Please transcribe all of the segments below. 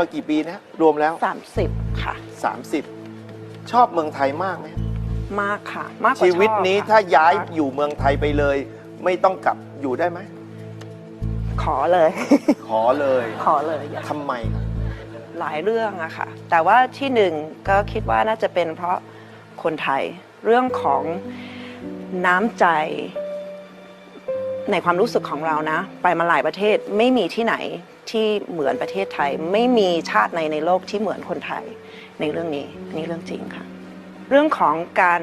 มากี่ปีนะรวมแล้ว 30 ค่ะ 30 ชอบเมืองไทยมากไหมมากค่ะ มากกว่าชีวิตนี้ชอบค่ะถ้าย้ายอยู่เมืองไทยไปเลย ไม่ต้องกลับอยู่ได้ไหมขอเลย ขอเลยขอเลยอย่าทำไมครับหลายเรื่องอะค่ะ แต่ว่าที่หนึ่งก็คิดว่าน่าจะเป็นเพราะคนไทย เรื่องของน้ำใจ ในความรู้สึกของเรานะ ไปมาหลายประเทศไม่มีที่ไหนที่เหมือนประเทศไทย ไม่มีชาติในในโลกที่เหมือนคนไทยในเรื่องนี้อันนี่เรื่องจริงค่ะ เรื่องของการ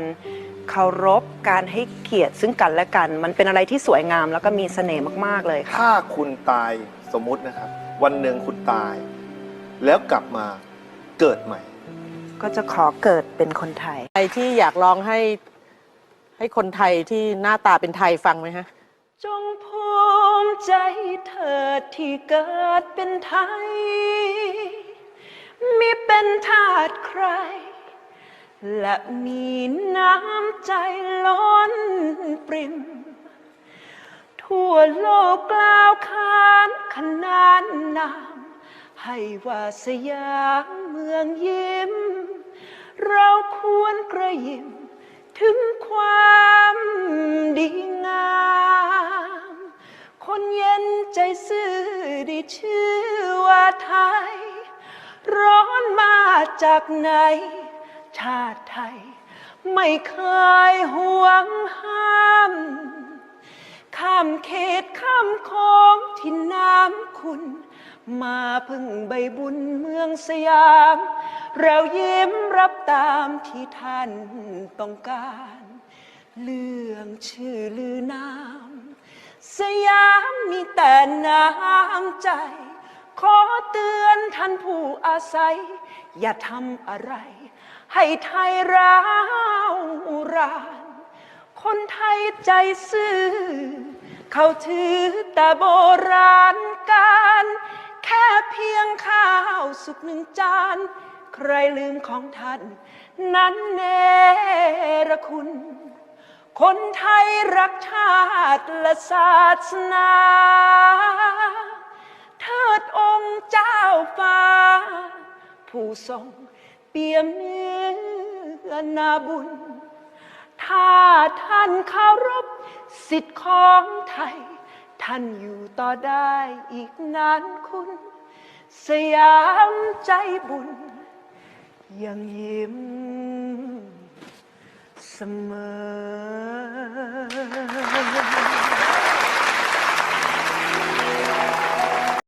เคารพการให้เกียรติซึ่งกันและกัน มันเป็นอะไรที่สวยงามแล้วก็มีเสน่ห์มากๆเลยค่ะ ถ้าคุณตายสมมุตินะครับ วันหนึ่งคุณตาย แล้วกลับมาเกิดใหม่ ก็จะขอเกิดเป็นคนไทย ใครที่อยากร้องให้ให้คนไทยที่หน้าตาเป็นไทยฟังไหมฮะ จงภูมิใจเถิดที่เกิดเป็นไทยมิเป็นทาสใคร และมีน้ำใจล้นปริม ทั่วโลกกล่าวขานขนานนามให้ว่าสยามเมืองยิ้ม เราควรกระยิมถึงความดีง ชื่อว่าไทย ร้อนมาจากไหน ชาติไทย ไม่เคยห่วงห้ามข้ามเขตข้ามคลองที่น้ำคุณ มาพึ่งใบบุญเมืองสยาม เรายิ้มรับตามที่ท่านต้องการ เรื่องชื่อลือนาม สยามมีแต่น้ำใจ ขอเตือนท่านผู้อาศัย อย่าทำอะไร ให้ไทยร้าวราน คนไทยใจซื่อ เขาถือแต่โบราณการ แค่เพียงข้าวสุกหนึ่งจาน ใครลืมของท่าน นั้นเนรคุณ คนไทยรักชาติและศาสนาเทิดองค์เจ้าฟ้า ผู้ทรงเปี่ยมเนื้อนาบุญ ถ้าท่านเคารพสิทธิ์ของไทย ท่านอยู่ต่อได้อีกนานคุณ สยามใจบุญ ยังยิ้ม เสมอ